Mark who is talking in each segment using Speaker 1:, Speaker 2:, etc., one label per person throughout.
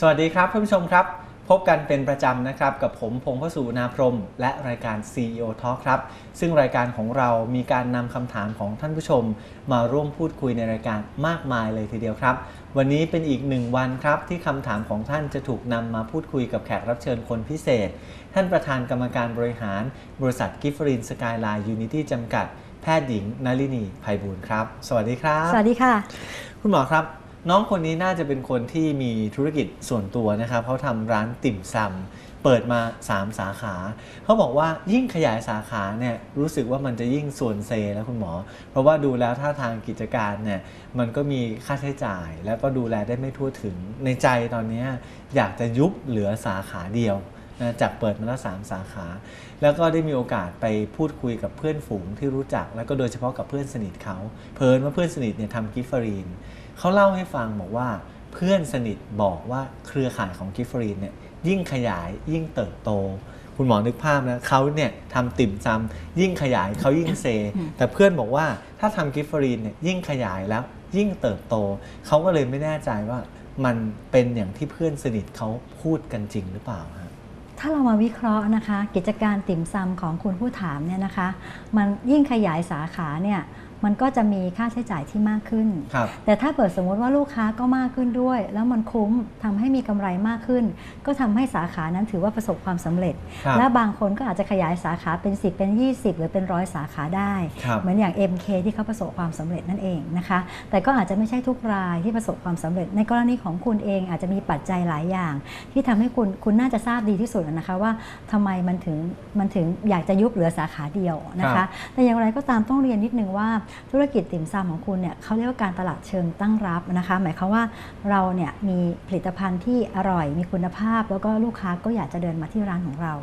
Speaker 1: สวัสดีครับท่านผู้ชมครับ พบกันเป็นประจำนะครับ กับผมพงษ์พสุนาพรหมและรายการ CEO Talk ครับ ซึ่งรายการของเรามีการนำคำถามของท่านผู้ชม มาร่วมพูดคุยในรายการมากมายเลยทีเดียวครับ วันนี้เป็นอีกหนึ่งวันครับที่คำถามของท่านจะถูกนำมาพูดคุยกับแขกรับเชิญคนพิเศษ ท่านประธานกรรมการบริหาร บริษัทกิฟฟรินสกายไลน์ยูนิตี้จำกัด แพทย์หญิงนลินีไพบูลย์ครับ สวัสดีครับ
Speaker 2: สวัสดีค่ะ
Speaker 1: คุณหมอครับ น้องคนนี้น่าจะเป็นคนที่มีธุรกิจส่วนตัวนะครับเขาทำร้านติ่มซำเปิดมา 3 สาขา เขาบอกว่ายิ่งขยายสาขาเนี่ยรู้สึกว่ามันจะยิ่งส่วนเซแล้วคุณหมอ เพราะว่าดูแล้วท่าทางกิจการเนี่ยมันก็มีค่าใช้จ่าย แล้วก็ดูแลได้ไม่ทั่วถึงในใจตอนนี้อยากจะยุบเหลือสาขาเดียวนะจากเปิดมาแล้วสามสาขา แล้วก็ได้มีโอกาสไปพูดคุยกับเพื่อนฝูงที่รู้จัก แล้วก็โดยเฉพาะกับเพื่อนสนิทเขา เพลินว่าเพื่อนสนิทเนี่ยทำกิฟฟรีน เขาเล่าให้ฟังบอกว่า เพื่อนสนิทบอกว่าเครือข่ายของกิฟฟรีนเนี่ยยิ่งขยายยิ่งเติบโต คุณหมอนึกภาพนะเขาเนี่ยทำติ่มซำยิ่งขยายเขายิ่งเซ แต่เพื่อนบอกว่าถ้าทำกิฟฟรีนเนี่ยยิ่งขยายแล้วยิ่งเติบโต เขาก็เลยไม่แน่ใจว่ามันเป็นอย่างที่เพื่อนสนิทเขาพูดกันจริงหรือเปล่าฮะ
Speaker 2: ถ้าเรามาวิเคราะห์นะคะ กิจการติ่มซำของคุณผู้ถามเนี่ยนะคะ มันยิ่งขยายสาขาเนี่ย มันก็จะมีค่าใช้จ่ายที่มากขึ้น
Speaker 1: ครับ
Speaker 2: แต่ถ้าเปิดสมมติว่าลูกค้าก็มากขึ้นด้วย แล้วมันคุ้มทำให้มีกำไรมากขึ้น ก็ทำให้สาขานั้นถือว่าประสบความสำเร็จ
Speaker 1: ครับ
Speaker 2: และบางคนก็อาจจะขยายสาขาเป็น 10 เป็น 20 หรือเป็นร้อยสาขาได้
Speaker 1: ครับ
Speaker 2: เหมือนอย่าง MK ที่เขาประสบความสำเร็จนั่นเองนะคะ แต่ก็อาจจะไม่ใช่ทุกรายที่ประสบความสำเร็จ ในกรณีของคุณเองอาจจะมีปัจจัยหลายอย่าง ที่ทำให้คุณคุณน่าจะทราบดีที่สุดนะคะว่าทำไมมันถึงมันถึงอยากจะยุบเหลือสาขาเดียวนะ
Speaker 1: ครั
Speaker 2: คะ
Speaker 1: บ
Speaker 2: แต่อย่างไรก็ตามต้องเรียนนิดนึงว่าธุรกิจติ่มซำของคุณเนี่ยเขาเรียกว่าการตลาดเชิงตั้งรับนะคะ หมายความว่าเราเนี่ยมีผลิตภัณฑ์ที่อร่อย มีคุณภาพ แล้วก็ลูกค้าก็อยากจะเดินมาที่ร้านของเรา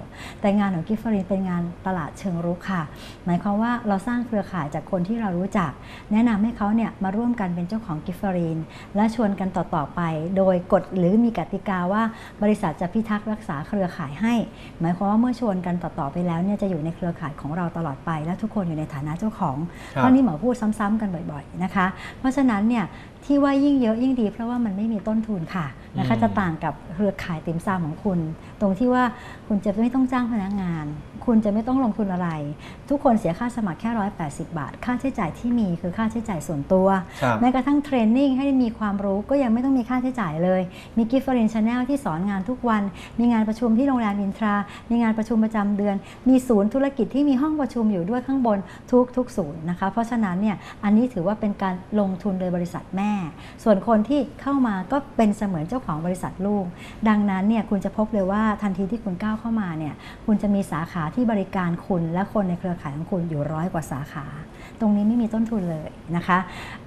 Speaker 2: แต่งานของกิฟฟรีนเป็นงานตลาดเชิงรุกค่ะ หมายความว่าเราสร้างเครือข่ายจากคนที่เรารู้จัก แนะนำให้เขาเนี่ยมาร่วมกันเป็นเจ้าของกิฟฟรีนและชวนกันต่อๆไป โดยกฎหรือมีกติกาว่าบริษัทจะพิทักษ์รักษาเครือข่ายให้ หมายความว่าเมื่อชวนกันต่อๆไปแล้วเนี่ยจะอยู่ในเครือข่ายของเราตลอดไป และทุกคนอยู่ในฐานะเจ้าของ
Speaker 1: ครับ
Speaker 2: เพราะนี่หมอพูดซ้ำๆกันบ่อยๆนะคะ เพราะฉะนั้นเนี่ยที่ว่ายิ่งเยอะยิ่งดีเพราะว่ามันไม่มีต้นทุนค่ะนะคะ
Speaker 1: อืม
Speaker 2: จะต่างกับเครือข่ายติ่มซำของคุณ ตรงที่ว่าคุณจะไม่ต้องจ้างพนักงาน คุณจะไม่ต้องลงทุนอะไร ทุกคนเสียค่าสมัครแค่ 180 บาท ค่าใช้จ่ายที่มีคือค่าใช้จ่ายส่วนตัว
Speaker 1: ครับ
Speaker 2: แม้กระทั่งเทรนนิ่งให้มีความรู้ก็ยังไม่ต้องมีค่าใช้จ่ายเลย มีกิฟต์เฟรนช n แนลที่สอนงานทุกวัน มีงานประชุมที่โรงแรมอินทรา มีงานประชุมประจำเดือน มีศูนย์ธุรกิจที่มีห้องประชุมอยู่ด้วยข้างบนทุกทุกศูนย์นะคะเพราะฉะนั้นเนี่ยอันนี้ถือว่าเป็นการลงทุนโดยบริษัทแม่ ส่วนคนที่เข้ามาก็เป็นเสมือนเจ้าของบริษัทลูก ดังนั้นเนี่ยคุณจะพบเลยว่าทันทีที่คุณก้าวเข้ามาเนี่ยคุณจะมีสาขาที่บริการคุณและคนในเครือข่ายของคุณอยู่ร้อยกว่าสาขา ตรงนี้ไม่มีต้นทุนเลยนะคะ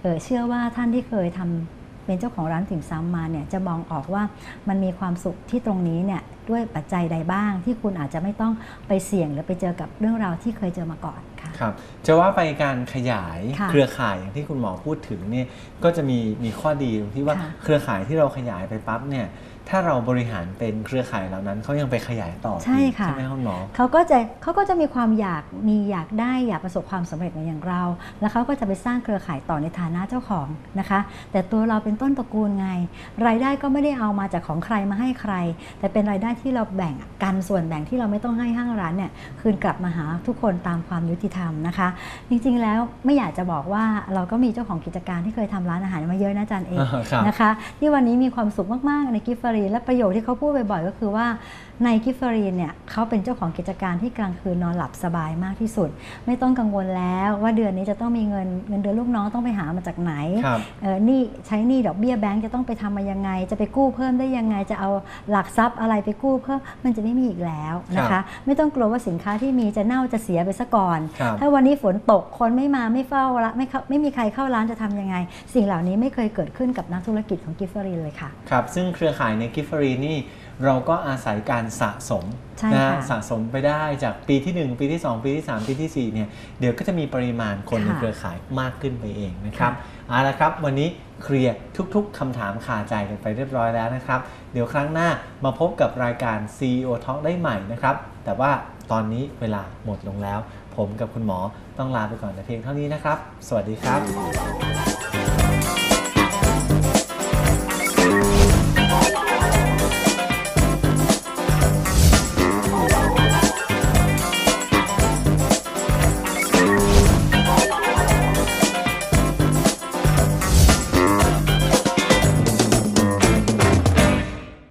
Speaker 2: เออเชื่อว่าท่านที่เคยทำเป็นเจ้าของร้านติ่มซำมาเนี่ยจะมองออกว่ามันมีความสุขที่ตรงนี้เนี่ยด้วยปัจจัยใดบ้างที่คุณอาจจะไม่ต้องไปเสี่ยงหรือไปเจอกับเรื่องราวที่เคยเจอมาก่อน ค่ะ
Speaker 1: ครับจะว่าไปการขยาย
Speaker 2: ค่ะ
Speaker 1: เครือข่ายอย่างที่คุณหมอพูดถึงเนี่ยก็จะมีมีข้อดีตรงที่ว่า
Speaker 2: ค่ะ
Speaker 1: เครือข่ายที่เราขยายไปปั๊บเนี่ย ถ้าเราบริหารเป็นเครือข่ายเหล่านั้นเขายังไปขยายต่อ
Speaker 2: ใช่
Speaker 1: อีก
Speaker 2: ค่ะ
Speaker 1: ใช่ไหมคุณหมอ
Speaker 2: เขาก็จะเขาก็จะมีความอยากมีอยากได้อยากประสบความสำเร็จเหมือนอย่างเรา แล้วเขาก็จะไปสร้างเครือข่ายต่อในฐานะเจ้าของนะคะ แต่ตัวเราเป็นต้นตระกูลไง รายได้ก็ไม่ได้เอามาจากของใครมาให้ใคร แต่เป็นรายได้ที่เราแบ่งกันส่วนแบ่งที่เราไม่ต้องให้ห้างร้านเนี่ยคืนกลับมาหาทุกคนตามความยุติธรรมนะคะ จริงๆแล้วไม่อยากจะบอกว่าเราก็มีเจ้าของกิจการที่เคยทำร้านอาหารมาเยอะนะอาจารย์เอง
Speaker 1: ครับ
Speaker 2: นะคะ ที่วันนี้มีความสุขมากๆในกิฟฟรีนและประโยคที่เขาพูดบ่อยๆก็คือว่าในกิฟฟรีนเนี่ยเขาเป็นเจ้าของกิจการที่กลางคืนนอนหลับสบายมากที่สุด ไม่ต้องกังวลแล้วว่าเดือนนี้จะต้องมีเงินเงินเดือนลูกน้องต้องไปหามาจากไหน
Speaker 1: ครับ
Speaker 2: เออหนี่ใช้หนี่ดอกเบี้ยแบงก์จะต้องไปทำมายังไง จะไปกู้เพิ่มได้ยังไงจะเอาหลักทรัพย์อะไรไปกู้เพิ่มมันจะไม่มีอีกแล้วนะ
Speaker 1: ครั
Speaker 2: คะ
Speaker 1: บ
Speaker 2: ไม่ต้องกลัวว่าสินค้าที่มีจะเน่าจะเสียไปซะก่อน
Speaker 1: ครับ
Speaker 2: ถ้าวันนี้ฝนตกคนไม่มาไม่เฝ้าละไม่เข้าไม่มีใครเข้าร้านจะทำยังไง สิ่งเหล่านี้ไม่เคยเกิดขึ้นกับนักธุรกิจของกิฟฟรีเลยค่ะ
Speaker 1: ครับซึ่งเครือข่ายในกิฟฟรีนี่เราก็อาศัยการสะสม
Speaker 2: ใช่
Speaker 1: นะ
Speaker 2: ค่ะ
Speaker 1: สะสมไปได้จากปีที่ 1 ปีที่ 2 ปีที่ 3 ปีทีสี่4 เนี่ย เดี๋ยวก็จะมีปริมาณคนใน
Speaker 2: ค่ะ
Speaker 1: เครือข่ายมากขึ้นไปเองนะครับ
Speaker 2: ค่ะ
Speaker 1: เอาละครับ วันนี้เคลียร์ทุกๆคำถามคาใจกันไปเรียบร้อยแล้วนะครับ เดี๋ยวครั้งหน้ามาพบกับรายการ CEO Talk ได้ใหม่นะครับ แต่ว่าตอนนี้เวลาหมดลงแล้ว ผมกับคุณหมอต้องลาไปก่อนแต่เพียงเท่านี้นะครับ สวัสดีครับ